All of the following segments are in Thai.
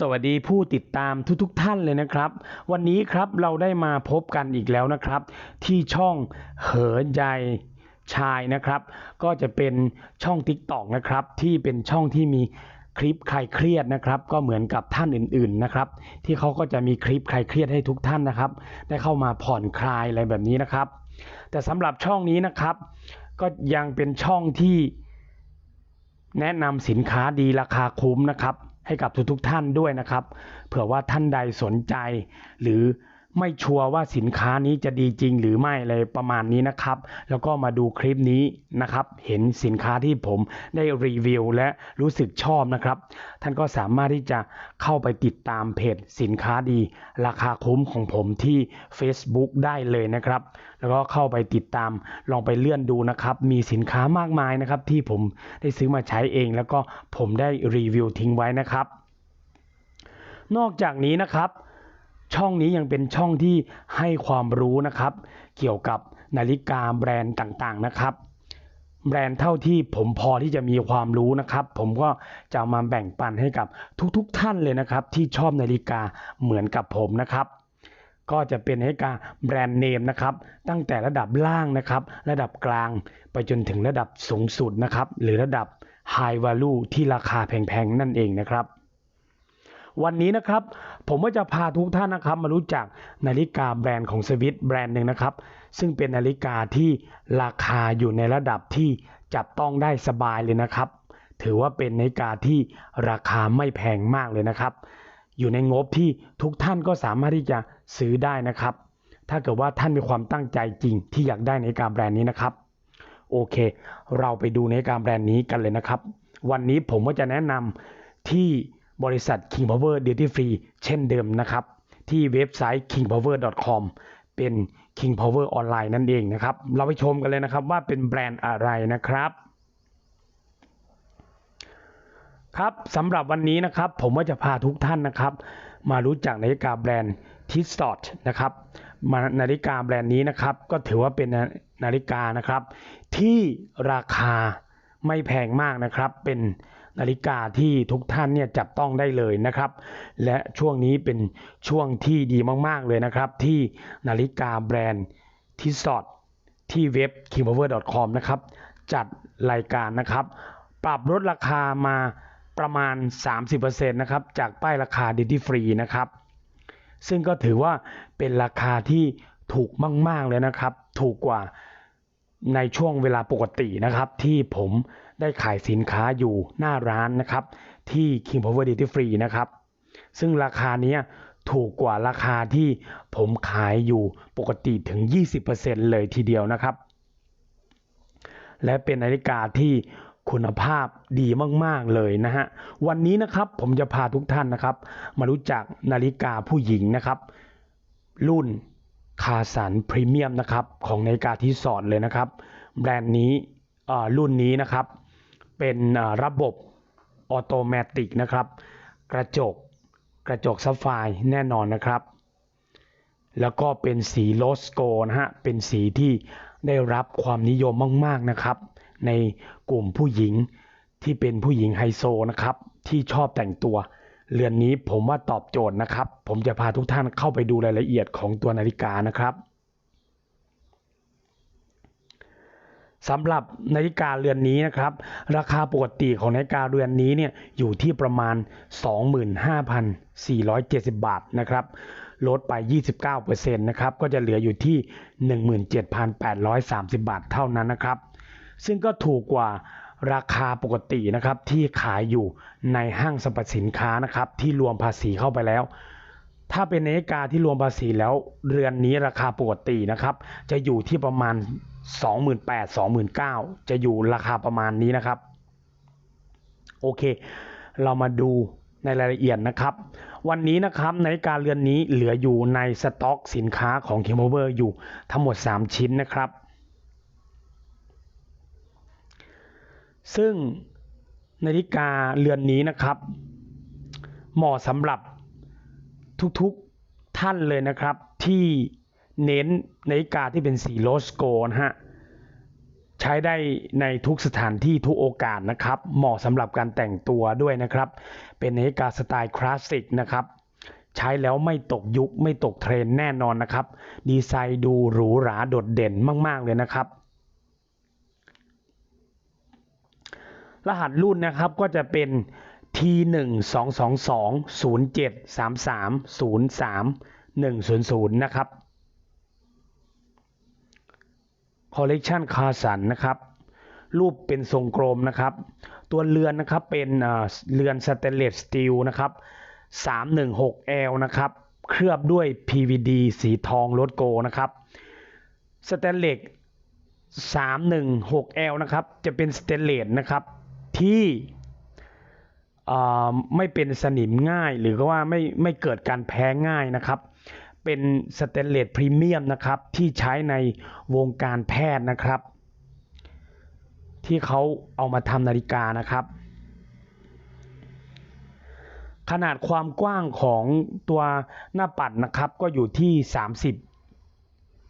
สวัสดีผู้ติดตามทุกๆทท่านเลยนะครับ วันนี้ครับเราได้มาพบกันอีกแล้วนะครับ ที่ช่องเหินใจชายนะครับ ก็จะเป็นช่อง t ิ k t o k นะครับที่เป็นช่องที่มีคลิปใครเครียดนะครับ ก็เหมือนกับท่านอื่นๆนะครับ ที่เขาก็จะมีคลิปใครเครียดให้ทุกท่านนะครับ ได้เข้ามาผ่อนคลายอะไรแบบนี้นะครับ แต่สำหรับช่องนี้นะครับ ก็ยังเป็นช่องที่แนะนำสินค้าดีราคาคุ้มนะครับ ให้กับทุกๆท่านด้วยนะครับ เผื่อว่าท่านใดสนใจ หรือ ไม่ชัวร์ว่าสินค้านี้จะดีจริงหรือไม่อะไรประมาณนี้นะครับ แล้วก็มาดูคลิปนี้นะครับ เห็นสินค้าที่ผมได้รีวิวและรู้สึกชอบนะครับ ท่านก็สามารถที่จะเข้าไปติดตามเพจสินค้าดี ราคาคุ้มของผมที่ Facebook ได้เลยนะครับ แล้วก็เข้าไปติดตามลองไปเลื่อนดูนะครับ มีสินค้ามากมายนะครับ ที่ผมได้ซื้อมาใช้เอง แล้วก็ผมได้รีวิวทิ้งไว้นะครับ นอกจากนี้นะครับ ช่องนี้ยังเป็นช่องที่ให้ความรู้นะครับ เกี่ยวกับนาฬิกาแบรนด์ต่างๆนะครับ แบรนด์เท่าที่ผมพอที่จะมีความรู้นะครับ ผมก็จะมาแบ่งปันให้กับทุกๆทท่านเลยนะครับ ที่ชอบนาฬิกาเหมือนกับผมนะครับก็จะเป็นนาฬิกาแบรนด์เนมนะครับตั้งแต่ระดับล่างนะครับ ระดับกลางไปจนถึงระดับสูงสุดนะครับ หรือระดับ High Value ที่ราคาแพงๆ นั่นเองนะครับ วันนี้นะครับ ผมก็จะพาทุกท่านนะครับมารู้จักนาฬิกาแบรนด์ของสวิตแบรนด์หนึ่งนะครับ ซึ่งเป็นนาฬิกาที่ราคาอยู่ในระดับที่จับต้องได้สบายเลยนะครับ ถือว่าเป็นนาฬิกาที่ราคาไม่แพงมากเลยนะครับ อยู่ในงบที่ทุกท่านก็สามารถที่จะซื้อได้นะครับ ถ้าเกิดว่าท่านมีความตั้งใจจริง ที่อยากได้นาฬิกาแบรนด์นี้นะครับ โอเค เราไปดูนาฬิกาแบรนด์นี้กันเลยนะครับ วันนี้ผมก็จะแนะนำที่ บริษัท King Power Duty Free เช่นเดิมนะครับ ที่เว็บไซต์ kingpower.com เป็น King Power ออนไลน์นั่นเองนะครับ เราไปชมกันเลยนะครับว่าเป็นแบรนด์อะไรนะครับ ครับสำหรับวันนี้นะครับ ผมก็จะพาทุกท่านนะครับ มารู้จักนาฬิกาแบรนด์ทิสตอ t นะครับมานาฬิกาแบรนด์นี้นะครับ ก็ถือว่าเป็นนาฬิกานะครับ ที่ราคาไม่แพงมากนะครับเป็น นาฬิกาที่ทุกท่านเนี่ยจับต้องได้เลยนะครับ และช่วงนี้เป็นช่วงที่ดีมากๆเลยนะครับ ที่นาฬิกาแบรนด์ทิสอ t ที่เว็บ kingpower.com นะครับ จัดรายการนะครับ ปรับลดราคามาประมาณ 30%นะครับ จากป้ายราคา Duty Free นะครับ ซึ่งก็ถือว่าเป็นราคาที่ถูกมาก ๆ เลยนะครับ ถูกกว่า ในช่วงเวลาปกตินะครับ ที่ผมได้ขายสินค้าอยู่หน้าร้านนะครับ ที่ King Power Duty Free นะครับ ซึ่งราคาเนี้ยถูกกว่าราคาที่ผมขายอยู่ปกติถึง 20%เลยทีเดียวนะครับ และเป็นนาฬิกาที่คุณภาพดีมาก ๆ เลยนะฮะ วันนี้นะครับผมจะพาทุกท่านนะครับ มารู้จักนาฬิกาผู้หญิงนะครับ รุ่น คาสันพรีเมียมนะครับของนาฬิกาที่สอนเลยนะครับ แบรนด์นี้รุ่นนี้นะครับเป็นระบบออโตเมติกนะครับ กระจกกระจกซับไฟร์แน่นอนนะครับ แล้วก็เป็นสีโลสโกนะฮะเป็นสีที่ได้รับความนิยมมาก ๆนะครับ ในกลุ่มผู้หญิงที่เป็นผู้หญิงไฮโซนะครับ ที่ชอบแต่งตัว เรือนนี้ผมว่าตอบโจทย์นะครับ ผมจะพาทุกท่านเข้าไปดูรายละเอียดของตัวนาฬิกานะครับสำหรับนาฬิกาเรือนนี้นะครับ ราคาปกติของนาฬิกาเรือนนี้เนี่ยอยู่ที่ประมาณ 25,470 บาทนะครับลดไป 29%นะครับก็จะเหลืออยู่ที่ 17,830 บาทเท่านั้นนะครับ ซึ่งก็ถูกกว่า ราคาปกตินะครับที่ขายอยู่ในห้างสรรพสินค้านะครับ ที่รวมภาษีเข้าไปแล้ว ถ้าเป็นนาฬิกาที่รวมภาษีแล้ว เรือนนี้ราคาปกตินะครับ จะอยู่ที่ประมาณ 28,000 29,000 จะอยู่ราคาประมาณนี้นะครับ โอเค เรามาดูในรายละเอียดนะครับ วันนี้นะครับนาฬิกาเรือนนี้เหลืออยู่ในสต็อกสินค้าของ k ค m o v e r อยู่ทั้งหมด 3 ชิ้นนะครับ ซึ่งนาฬิกาเรือนนี้นะครับ เหมาะสำหรับทุกๆท่านเลยนะครับ ที่เน้นนาฬิกาที่เป็นสีโลสโกนะฮะใช้ได้ในทุกสถานที่ทุกโอกาสนะครับ เหมาะสำหรับการแต่งตัวด้วยนะครับ เป็นนาฬิกาสไตล์คลาสสิกนะครับใช้แล้วไม่ตกยุคไม่ตกเทรนแน่นอนนะครับ ดีไซน์ดูหรูหราโดดเด่นมาก ๆ เลยนะครับ รหัสรุ่นนะครับก็จะเป็น T 1 2 2 2 0 7 3 3 0 3 1 0 0 นะครับ Collection คาสันนะครับ รูปเป็นทรงกลมนะครับ ตัวเรือนนะครับเป็นเอ่อเรือนสเตนเลสสตีลนะครับ 316L นะครับ เคลือบด้วย PVD สีทองรถโกนะครับสเตนเลส 316L นะครับ จะเป็นสเตนเลสนะครับ ที่ไม่เป็นสนิมง่าย หรือก็ว่าไม่ไม่เกิดการแพ้ง่ายนะครับ เป็นสเตนเลสพรีเมียมนะครับ ที่ใช้ในวงการแพทย์นะครับ ที่เขาเอามาทำนาฬิกานะครับ ขนาดความกว้างของตัวหน้าปัดนะครับ ก็อยู่ที่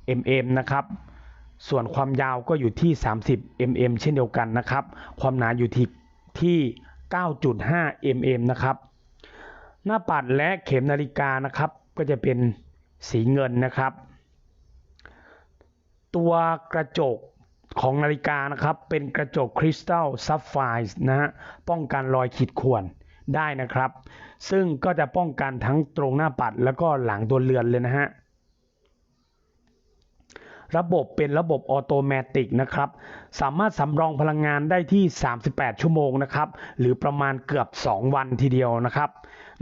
30 mm นะครับ ส่วนความยาวก็อยู่ที่ 30 mm เช่นเดียวกันนะครับ ความหนาอยู่ที่ที่ 9.5 mm นะครับ หน้าปัดและเข็มนาฬิกานะครับ ก็จะเป็นสีเงินนะครับ ตัวกระจกของนาฬิกานะครับ เป็นกระจกคริสตัลซับไฟร์นะฮะป้องกันรอยขีดข่วนได้นะครับ ซึ่งก็จะป้องกันทั้งตรงหน้าปัดแล้วก็หลังตัวเรือนเลยนะฮะ ระบบเป็นระบบออโตเมติกนะครับ สามารถสำรองพลังงานได้ที่ 38 ชั่วโมงนะครับ หรือประมาณเกือบ 2 วันทีเดียวนะครับ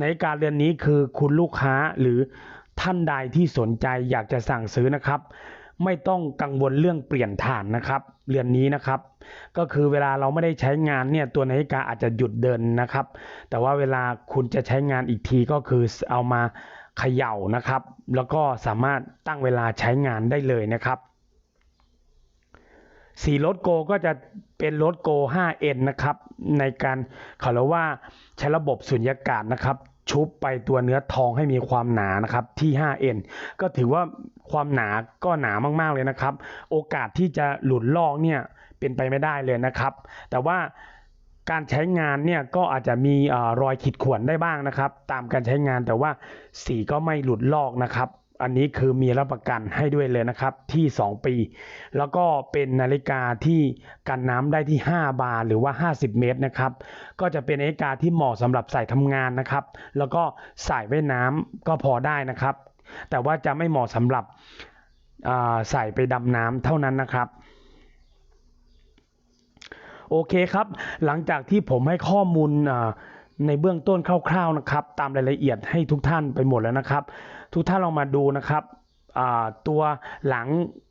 ในการเรือนนี้คือคุณลูกค้าหรือท่านใดที่สนใจอยากจะสั่งซื้อนะครับ ไม่ต้องกังวลเรื่องเปลี่ยนฐานนะครับเรือนนี้นะครับ ก็คือเวลาเราไม่ได้ใช้งานเนี่ยตัวนาฬิกาอาจจะหยุดเดินนะครับ แต่ว่าเวลาคุณจะใช้งานอีกทีก็คือเอามา เขย่านะครับ แล้วก็สามารถตั้งเวลาใช้งานได้เลยนะครับสีรถโกก็จะเป็นรถโก 5N นะครับ ในการเขาเรียกว่าใช้ระบบสุญญากาศนะครับ ชุบไปตัวเนื้อทองให้มีความหนานะครับที่ 5N ก็ถือว่าความหนาก็หนามากๆเลยนะครับ โอกาสที่จะหลุดลอกเนี่ยเป็นไปไม่ได้เลยนะครับ แต่ว่า การใช้งานเนี่ยก็อาจจะมีอรอยขีดข่วนได้บ้างนะครับ ตามการใช้งานแต่ว่าสีก็ไม่หลุดลอกนะครับ อันนี้คือมีรับประกันให้ด้วยเลยนะครับที่ 2 ปี แล้วก็เป็นนาฬิกาที่กันน้ำได้ที่ 5 บาร์หรือว่า 50 เมตรนะครับก็จะเป็นนาฬิกาที่เหมาะสำหรับใส่ทำงานนะครับ แล้วก็ใส่ไว้น้ำก็พอได้นะครับ แต่ว่าจะไม่เหมาะสำหรับใส่ไปดำน้ำเท่านั้นนะครับ โอเคครับ หลังจากที่ผมให้ข้อมูลในเบื้องต้นคร่าวๆนะครับ ตามรายละเอียดให้ทุกท่านไปหมดแล้วนะครับ ทุกท่านลองมาดูนะครับตัวหลัง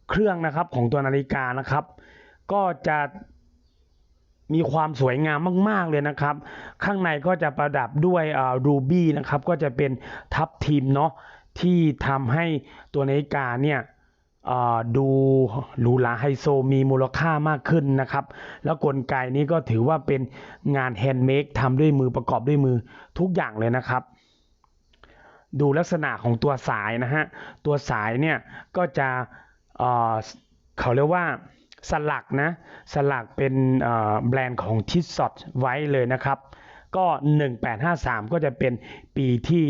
เครื่องนะครับของตัวนาฬิกานะครับ ก็จะมีความสวยงามมาก ๆ เลยนะครับ ข้างในก็จะประดับด้วยรูบี้นะครับ ก็จะเป็นทับทิมเนาะที่ทำให้ตัวนาฬิกาเนี่ย ดูหรูหราไฮโซมีมูลค่ามากขึ้นนะครับ แล้วกลไกนี้ก็ถือว่าเป็นงานแฮนด์เมดทำด้วยมือประกอบด้วยมือทุกอย่างเลยนะครับ ดูลักษณะของตัวสายนะฮะ ตัวสายเนี่ยก็จะเเขาเรียกว่าสลักนะ สลักเป็นแบรนด์ของทิสซอดไว้เลยนะครับ ก็ 1853 ก็จะเป็นปีที่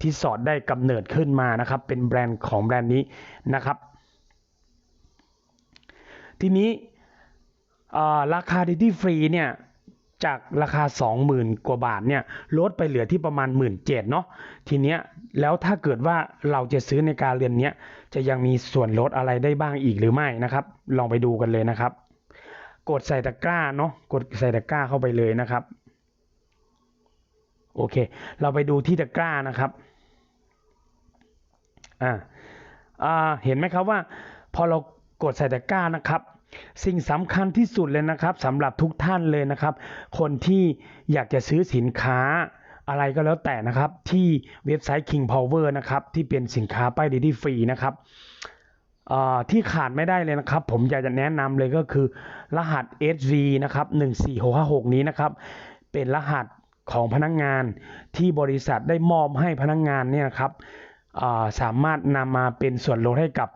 ทิสซอดได้กำเนิดขึ้นมานะครับ เป็นแบรนด์ของแบรนด์นี้นะครับ ทีนี้ราคาดิที่ฟรีเนี่ยจากราคา 20,000 กว่าบาทเนี่ยลดไปเหลือที่ประมาณ 1 7ื่นเนาะทีเนี้ยแล้วถ้าเกิดว่าเราจะซื้อในการเรียนเนี้ยจะยังมีส่วนลดอะไรได้บ้างอีกหรือไม่นะครับ ลองไปดูกันเลยนะครับ กดใส่ตะกร้าเนาะกดใส่ตะกร้าเข้าไปเลยนะครับ โอเค เราไปดูที่ตะกร้านะครับอ่าอ่าเห็นไหมครับว่าพอเรา กดใส่ตะกร้านะครับสิ่งสำคัญที่สุดเลยนะครับสำหรับทุกท่านเลยนะครับ คนที่อยากจะซื้อสินค้าอะไรก็แล้วแต่นะครับ ที่เว็บไซต์ King Power นะครับที่เป็นสินค้าป้ายดีที่ฟรีนะครับที่ขาดไม่ได้เลยนะครับ ผมอยากจะแนะนำเลยก็คือ รหัส SV นะครับ14656 นี้นะครับ เป็นรหัสของพนักงานที่บริษัทได้มอบให้พนักงานเนี่ยครับสามารถนำมาเป็นส่วนลดให้กับ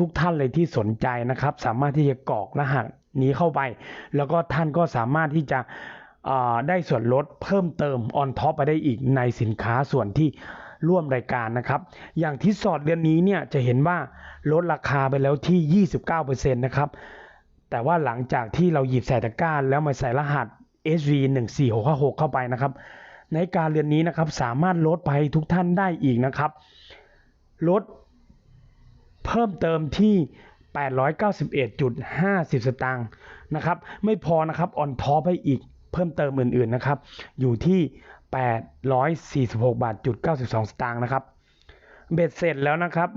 ทุกๆท่านเลยที่สนใจนะครับ สามารถที่จะกรอกรหัสนี้เข้าไป แล้วก็ท่านก็สามารถที่จะได้ส่วนลดเพิ่มเติมออนท็อปไปได้อีกในสินค้าส่วนที่ร่วมรายการนะครับ อย่างที่สอดเดือนนี้เนี่ยจะเห็นว่าลดราคาไปแล้วที่ 29%นะครับ แต่ว่าหลังจากที่เราหยิบใส่ตะกร้าแล้วมาใส่รหัส SV 1 4 6 5 6เข้าไปนะครับ ในการเรียนนี้นะครับสามารถลดไปทุกท่านได้อีกนะครับ ลด เพิ่มเติมที่ 891.50 สตางค์นะครับ ไม่พอนะครับออนท็อปให้อีกเพิ่มเติมอื่นๆนะครับ อยู่ที่ 846บาทจุด92 สตางค์นะครับ เบ็ดเสร็จแล้วนะครับ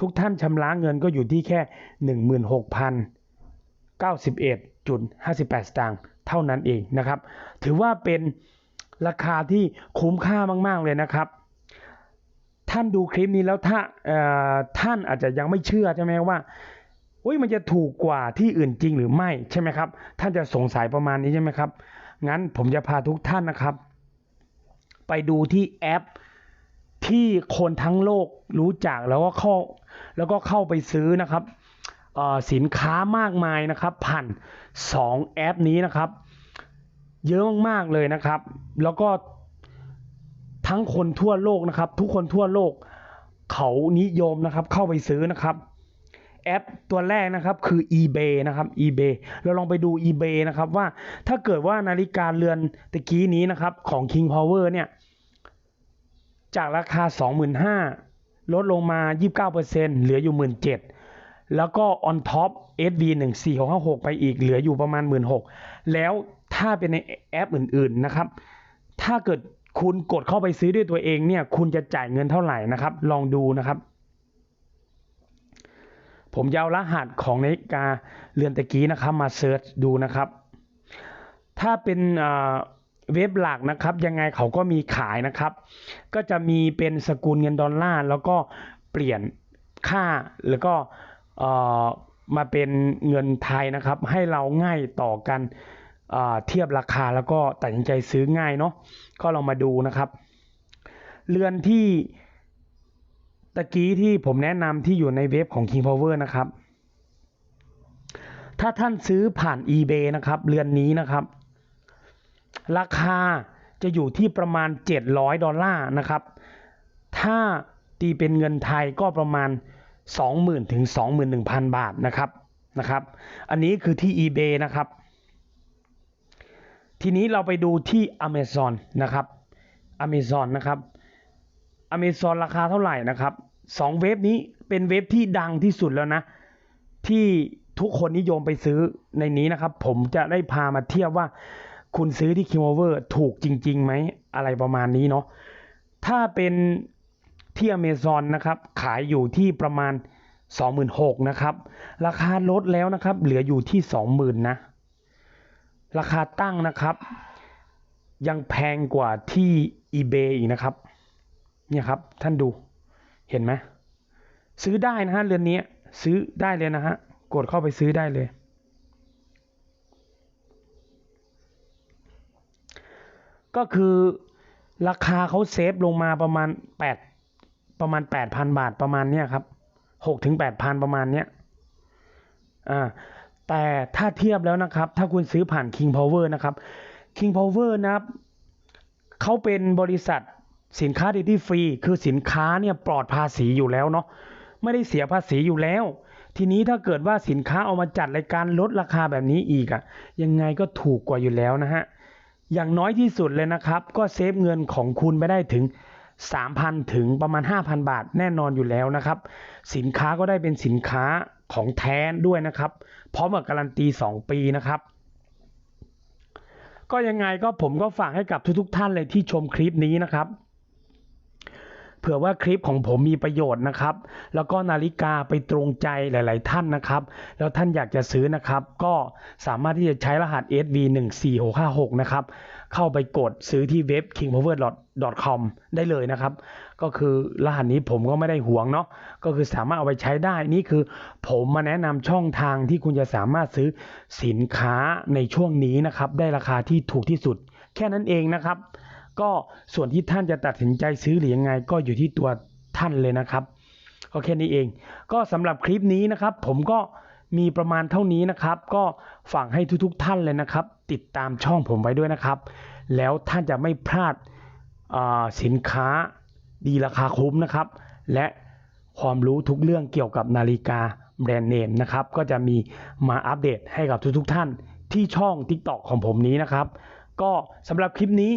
ทุกท่านชำระเงินก็อยู่ที่แค่ 16,091.58 สตางค์เท่านั้นเองนะครับ ถือว่าเป็นราคาที่คุ้มค่ามาก ๆ เลยนะครับ ท่านดูคลิปนี้แล้วถ้าท่านอาจจะยังไม่เชื่อใช่ไหมว่าอุ้ยมันจะถูกกว่าที่อื่นจริงหรือไม่ใช่ไหมครับ ท่านจะสงสัยประมาณนี้ใช่ไหมครับ งั้นผมจะพาทุกท่านนะครับ ไปดูที่แอปที่คนทั้งโลกรู้จักแล้วก็เข้าแล้วก็เข้าไปซื้อนะครับสินค้ามากมายนะครับ ผ่าน2แอปนี้นะครับ เยอะมากๆเลยนะครับ แล้วก็ ทั้งคนทั่วโลกนะครับ ทุกคนทั่วโลก เขานิยมนะครับ เข้าไปซื้อนะครับแอปตัวแรกนะครับคือ eBay นะครับ eBay เราลองไปดู eBay นะครับว่าถ้าเกิดว่านาฬิกาเรือนตะกี้นี้นะครับของ King Power เนี่ยจากราคา 25,000 ลดลงมา 29%เหลืออยู่ 17,000 แล้วก็ on top SV 14656 ไปอีกเหลืออยู่ประมาณ 16,000 แล้วถ้าเป็นในแอปอื่นๆนะครับ ถ้าเกิด คุณกดเข้าไปซื้อด้วยตัวเองเนี่ย คุณจะจ่ายเงินเท่าไหร่นะครับ ลองดูนะครับ ผมเอารหัสของนาฬิกาเรือนตะกี้นะครับ มาเซิร์ชดูนะครับ ถ้าเป็นเว็บหลักนะครับ ยังไงเขาก็มีขายนะครับ ก็จะมีเป็นสกุลเงินดอลลาร์แล้วก็เปลี่ยนค่าแล้วก็มาเป็นเงินไทยนะครับ ให้เราง่ายต่อกัน เทียบราคาแล้วก็ตัดสินใจซื้อง่ายเนาะก็ลองมาดูนะครับ เรือนที่ตะกี้ที่ผมแนะนำที่อยู่ในเว็บของ King Power นะครับ ถ้าท่านซื้อผ่าน eBay นะครับ เรือนนี้นะครับ ราคาจะอยู่ที่ประมาณ 700 ดอลลาร์นะครับ ถ้าตีเป็นเงินไทยก็ประมาณ 20,000ถึง21,000 บาทนะครับนะครับ อันนี้คือที่ eBay นะครับ ทีนี้เราไปดูที่ Amazon นะครับ Amazon นะครับ Amazon ราคาเท่าไหร่นะครับสองเว็บนี้เป็นเว็บที่ดังที่สุดแล้วนะ ที่ทุกคนนิยมไปซื้อในนี้นะครับ ผมจะได้พามาเทียบว่าคุณซื้อที่ King Power ถูกจริงๆไหมอะไรประมาณนี้เนาะถ้าเป็นที่ Amazon นะครับขายอยู่ที่ประมาณ 26,000นะครับ ราคาลดแล้วนะครับ เหลืออยู่ที่ 20,000นะ ราคาตั้งนะครับ ยังแพงกว่าที่ eBay อีกนะครับ เนี่ยครับท่านดูเห็นไหมซื้อได้นะฮะเรือนนี้ซื้อได้เลยนะฮะกดเข้าไปซื้อได้เลย ก็คือราคาเขาเซฟลงมาประมาณแปดประมาณแปดพันบาทประมาณเนี้ยครับหกถึงแปดพันประมาณเนี้ยอ่า แต่ถ้าเทียบแล้วนะครับ ถ้าคุณซื้อผ่าน King Power นะครับ King Power นะครับเขาเป็นบริษัทสินค้าดิที่ฟรี คือสินค้าเนี่ยปลอดภาษีอยู่แล้วเนาะไม่ได้เสียภาษีอยู่แล้ว ทีนี้ถ้าเกิดว่าสินค้าเอามาจัดรายการลดราคาแบบนี้อีกอะยังไงก็ถูกกว่าอยู่แล้วนะฮะอย่างน้อยที่สุดเลยนะครับ ก็เซฟเงินของคุณไปได้ถึง 3,000 ถึงประมาณ 5,000 บาทแน่นอนอยู่แล้วนะครับ สินค้าก็ได้เป็นสินค้าของแท้ด้วยนะครับ พร้อมกับการันตี 2 ปีนะครับ ก็ยังไงก็ผมก็ฝากให้กับทุกๆ ท่านเลยที่ชมคลิปนี้นะครับ ผื่อว่าคลิปของผมมีประโยชน์นะครับ แล้วก็นาฬิกาไปตรงใจหลาย ๆ ท่านนะครับ แล้วท่านอยากจะซื้อนะครับ ก็สามารถที่จะใช้รหัส SV 1 4 6 5 6นะครับ เข้าไปกดซื้อที่เว็บ kingpower.com ได้เลยนะครับ ก็คือรหัสนี้ผมก็ไม่ได้หวงเนาะ ก็คือสามารถเอาไปใช้ได้ นี่คือผมมาแนะนำช่องทางที่คุณจะสามารถซื้อสินค้าในช่วงนี้นะครับ ได้ราคาที่ถูกที่สุด แค่นั้นเองนะครับ ก็ส่วนที่ท่านจะตัดสินใจซื้อหรือยังไง ก็อยู่ที่ตัวท่านเลยนะครับก็แค่นี้เอง ก็สำหรับคลิปนี้นะครับ ผมก็มีประมาณเท่านี้นะครับ ก็ฝากให้ทุกๆท่านเลยนะครับ ติดตามช่องผมไว้ด้วยนะครับ แล้วท่านจะไม่พลาดสินค้าดีราคาคุ้มนะครับ และความรู้ทุกเรื่องเกี่ยวกับนาฬิกาแบรนด์เนมนะครับ ก็จะมีมาอัปเดตให้กับทุกๆท่านที่ช่อง TikTok ของผมนี้นะครับ ก็สำหรับคลิปนี้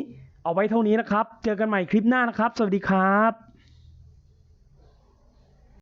เอาไว้เท่านี้นะครับ เจอกันใหม่คลิปหน้านะครับ สวัสดีครับ